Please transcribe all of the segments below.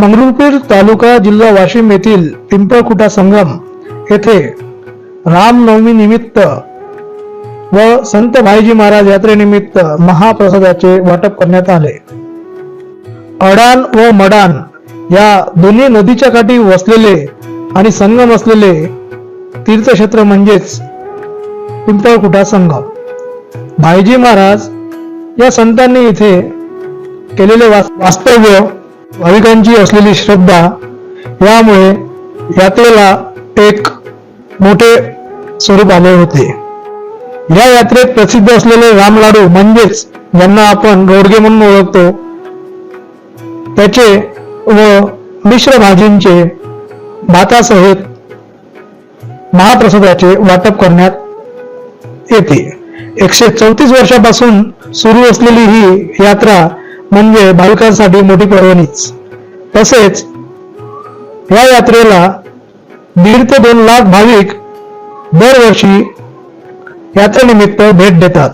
मंगरुळपीर तालुका जिल्हा वाशिम येथील पिंपळखुटा संगम येथे रामनवमी निमित्त व संत भाईजी महाराज यात्रेनिमित्त महाप्रसादाचे वाटप करण्यात आले. अडाण व मडाण या दोन्ही नदीच्या काठी वसलेले आणि संगम असलेले तीर्थक्षेत्र म्हणजेच पिंपळकुटा संगम. भाईजी महाराज या संतांनी इथे केलेले वास्तव्य भाविकांची असलेली श्रद्धा यामुळे यात्रेला एक मोठे स्वरूप आले होते. या यात्रेत प्रसिद्ध असलेले रामलाडू म्हणजेच ज्यांना आपण रोडगे म्हणून ओळखतो त्याचे व मिश्र भाजींचे भातासहित महाप्रसादाचे वाटप करण्यात येते. एकशे चौतीस वर्षापासून सुरू असलेली ही यात्रा म्हणजे भाविकांसाठी मोठी पर्वणीच. तसेच या यात्रेला दीड ते दोन लाख भाविक दरवर्षी यात्रेनिमित्त भेट देतात.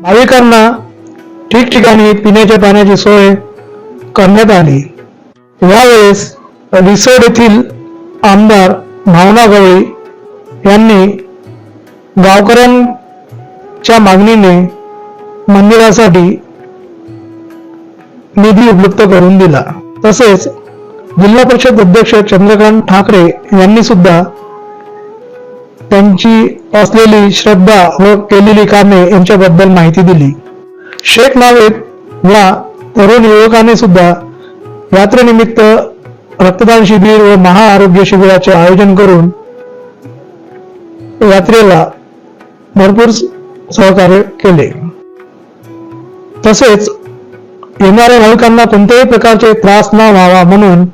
भाविकांना ठिकठिकाणी पिण्याच्या पाण्याची सोय करण्यात आली. यावेळेस रिसोड येथील आमदार भावना गवळी यांनी गावकऱ्यांच्या मागणीने मंदिरासाठी निधी उपलब्ध करून दिला. तसेच जिल्हा परिषद अध्यक्ष चंद्रकांत ठाकरे यांनी सुद्धा त्यांची असलेली श्रद्धा व केलेली कामे यांच्याबद्दल माहिती दिली. शेख नावेद या तरुण युवकाने सुद्धा यात्रेनिमित्त रक्तदान शिबिर व महाआरोग्य शिबिराचे आयोजन करून यात्रेला भरपूर सहकार्य केले. तसेच येणाऱ्या भाविकांना कोणत्याही प्रकारचे त्रास न व्हावा म्हणून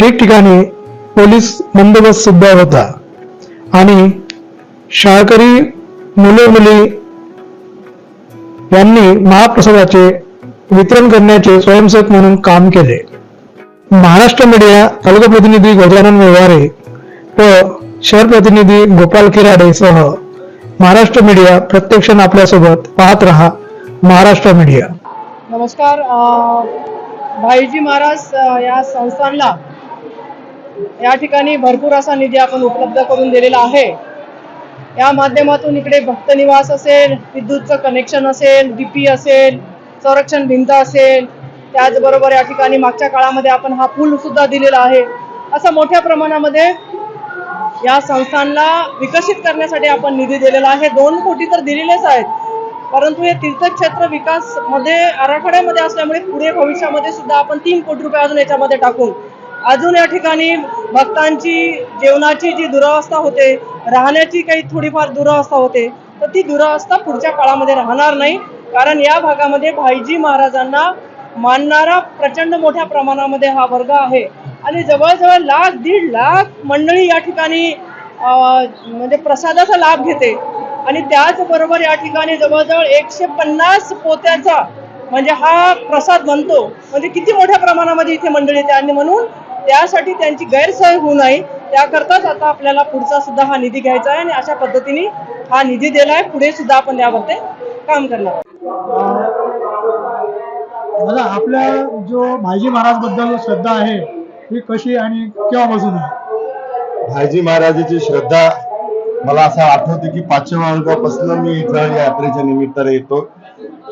ठिकठिकाणी पोलीस बंदोबस्त सुद्धा होता. आणि शाळकरी मुले मुली यांनी महाप्रसादाचे वितरण करण्याचे स्वयंसेवक म्हणून काम केले. महाराष्ट्र मीडिया तालुका प्रतिनिधी गजानन व्यवहारे व शहर प्रतिनिधी गोपाल किराडे सह महाराष्ट्र मीडिया प्रत्यक्ष आपल्यासोबत पाहत रहा महाराष्ट्र मीडिया. नमस्कार भाईजी महाराज या संस्थानला या ठिकाणी भरपूर असा निधी आपण उपलब्ध करून दिलेला आहे. या माध्यमातून इकडे भक्तनिवास असेल विद्युतचं कनेक्शन असेल डीपी असेल संरक्षण भिंत असेल त्याचबरोबर या ठिकाणी मागच्या काळामध्ये आपण हा पूल सुद्धा दिलेला आहे. असं मोठ्या प्रमाणामध्ये या संस्थांना विकसित करण्यासाठी आपण निधी दिलेला आहे. दोन कोटी तर दिलेलेच आहेत. परंतु हे तीर्थक्षेत्र विकासमध्ये आराखड्यामध्ये असल्यामुळे पुढे भविष्यामध्ये सुद्धा आपण तीन कोटी रुपये अजून याच्यामध्ये टाकून अजून या ठिकाणी भक्तांची जेवणाची जी दुरावस्था होते राहण्याची काही थोडीफार दुरावस्था होते तर ती दुरावस्था पुढच्या काळामध्ये राहणार नाही. कारण या भागामध्ये भाईजी महाराजांना मानणारा प्रचंड मोठ्या प्रमाणामध्ये हा वर्ग आहे. आणि जवळजवळ लाख दीड लाख मंडळी या ठिकाणी अं, म्हणजे प्रसादाचा लाभ घेते. आणि त्याचबरोबर या ठिकाणी जवळजवळ एकशे पन्नास पोत्याचा म्हणजे हा प्रसाद बनतो. म्हणजे किती मोठ्या प्रमाणामध्ये इथे मंडळी येते? आणि म्हणून त्यासाठी त्यांची गैरसोय होऊ नये. त्याकरताच आता आपल्याला पुढचा सुद्धा हा निधी घ्यायचा आहे आणि अशा पद्धतीने हा निधी दिला आहे. पुढे सुद्धा आपण यावरती काम करणार आहोत. दादा आपल्या जो भाईजी महाराजबद्दल श्रद्धा आहे ही कशी आणि केव्हापासून आहे? भाईजी महाराजाची श्रद्धा मला असं आठवतं की पाचव्या वर्गापासून मी इथं यात्रेच्या निमित्ताने येतो.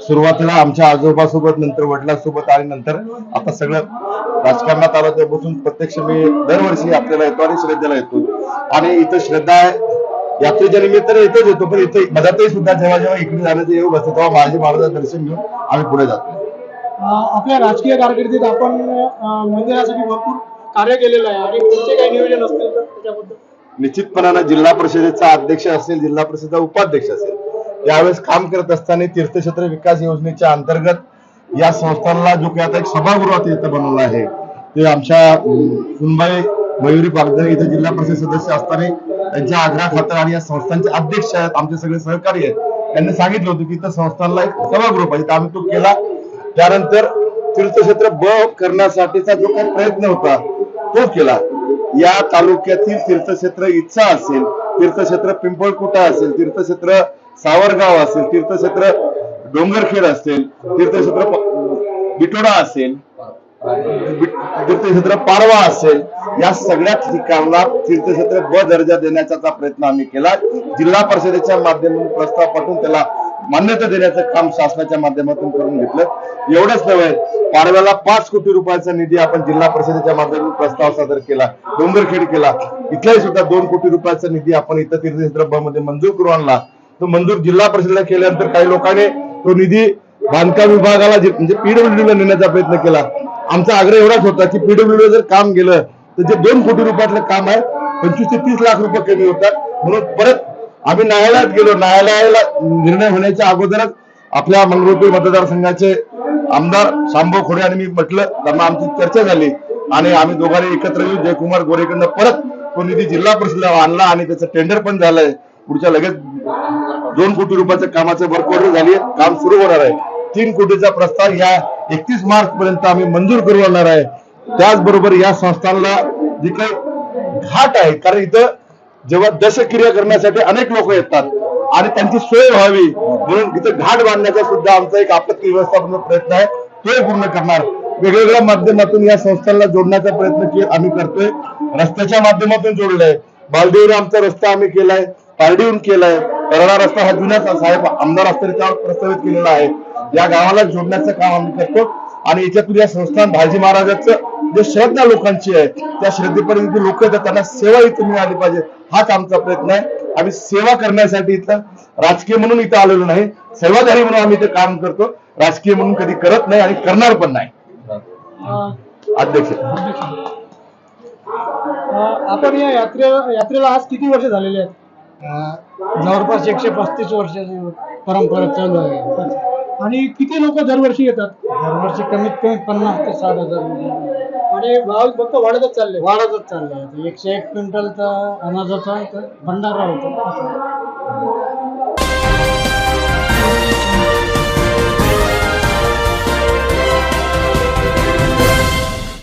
सुरुवातीला आमच्या आजोबासोबत नंतर वडिलांसोबत आणि नंतर आता सगळं राजकारणात आलं बसून प्रत्यक्ष मी दरवर्षी आपल्याला येतो आणि श्रद्धेला येतो. आणि इथं श्रद्धा यात्रेच्या निमित्ताने इथेच येतो पण इथे मधातही सुद्धा जेव्हा जेव्हा इकडे जाण्याचं योग असतं तेव्हा माझे महाराजांचं दर्शन घेऊन आम्ही पुढे जातो. आपल्या राजकीय कारकिर्दीत आपण मंदिरासाठी भरपूर कार्य केलेलं आहे आणि तुमचे काही नियोजन असतील तर त्याच्याबद्दल? निश्चितपणानं जिल्हा परिषदेचा अध्यक्ष असेल जिल्हा परिषदेचा उपाध्यक्ष असेल यावेळेस काम करत असताना तीर्थक्षेत्र विकास योजनेच्या अंतर्गत या संस्थांना जो काही आता एक सभागृहात इथं बनवलं आहे ते आमच्या सुनबाई मयुरी पागधरे इथे जिल्हा परिषद सदस्य असताना त्यांच्या आग्रह खातर आणि या संस्थांचे अध्यक्ष आहेत आमचे सगळे सहकारी आहेत. त्यांनी सांगितलं होतं की इथं संस्थांना एक सभागृह पाहिजे आम्ही तो केला. त्यानंतर तीर्थक्षेत्र ब करण्यासाठीचा जो काही प्रयत्न होता तो केला. या तालुक्यातील तीर्थक्षेत्र इच्छा असेल तीर्थक्षेत्र पिंपळकुटा असेल तीर्थक्षेत्र सावरगाव असेल तीर्थक्षेत्र डोंगरखेड असेल तीर्थक्षेत्र बिटोडा असेल तीर्थक्षेत्र पारवा असेल या सगळ्या ठिकाणला तीर्थक्षेत्र ब दर्जा देण्याचा प्रयत्न आम्ही केला. जिल्हा परिषदेच्या माध्यमातून प्रस्ताव पाठवून त्याला मान्यता देण्याचं काम शासनाच्या माध्यमातून करून घेतलं. एवढंच नव्हे पाडव्याला पाच कोटी रुपयाचा निधी आपण जिल्हा परिषदेच्या माध्यमातून प्रस्ताव सादर केला डोंगरखेड केला. इथलाही सुद्धा दोन कोटी रुपयाचा निधी आपण इथं तीर्थक्षेत्रामध्ये मंजूर करून आणला. तो मंजूर जिल्हा परिषदेला केल्यानंतर काही लोकांनी तो निधी बांधकाम विभागाला म्हणजे पीडब्ल्यूडीला नेण्याचा प्रयत्न केला. आमचा आग्रह एवढाच होता की पीडब्ल्यू जर काम गेलं तर जे दोन कोटी रुपयातलं काम आहे पंचवीस ते तीस लाख रुपये कमी होतात. म्हणून परत आम्ही न्यायालयात गेलो. न्यायालयाला निर्णय होण्याच्या अगोदरच आपल्या मंगरुळपीर मतदारसंघाचे आमदार शांभव खोडे आणि मी म्हटलं त्यांना आमची चर्चा झाली आणि आम्ही दोघांनी एकत्र येऊन जयकुमार गोरेकडनं परत तो निधी जिल्हा परिषदेला आणला आणि त्याचं टेंडर पण झालंय. पुढच्या लगेच दोन कोटी रुपयाचं कामाचं वर्कऑर्डर झाली. आहे. काम सुरू होणार आहे. तीन कोटीचा प्रस्ताव या एकतीस मार्च पर्यंत आम्ही मंजूर करू आणणार आहे. त्याचबरोबर या संस्थांना जी काही घाट आहे कारण इथं जेव्हा दशक्रिया करण्यासाठी अनेक लोक येतात आणि त्यांची सोय व्हावी म्हणून इथं घाट बांधण्याचा सुद्धा आमचा एक आपत्ती व्यवस्थापनाचा प्रयत्न आहे. तोही पूर्ण करणार. वेगवेगळ्या माध्यमातून या संस्थांना जोडण्याचा प्रयत्न आम्ही करतोय. रस्त्याच्या माध्यमातून जोडलाय. बालदेवने आमचा रस्ता आम्ही केलाय. पारडीहून केलाय. करडा रस्ता हा जुन्या साहेब आमदार असताना त्यावर प्रस्तावित केलेला आहे. या गावाला जोडण्याचं काम आम्ही करतो. आणि याच्यातून या संस्थान भाजी महाराजाचं जे श्रद्धा लोकांची आहे त्या श्रद्धेपर्यंत लोक येतात त्यांना सेवा इथं मिळाली पाहिजे हाच आमचा प्रयत्न आहे. आम्ही सेवा करण्यासाठी इथं राजकीय म्हणून इथं आलेलो नाही सेवाधारी म्हणून आम्ही इथं काम करतो. राजकीय म्हणून कधी करत नाही आणि करणार पण नाही. अध्यक्ष. आपण या यात्रे यात्रेला आज किती वर्ष झालेले आहेत? जवळपास एकशे पस्तीस वर्षाची परंपरा चालू आहे. आणि किती लोक दरवर्षी येतात? दरवर्षी कमीत कमी पन्नास ते साठ हजार लोक. आणि भाव फक्त वाढतच चालले. वाढतच चाललंय एकशे एक क्विंटलचा अनाजाचा इथं भंडारा होतो.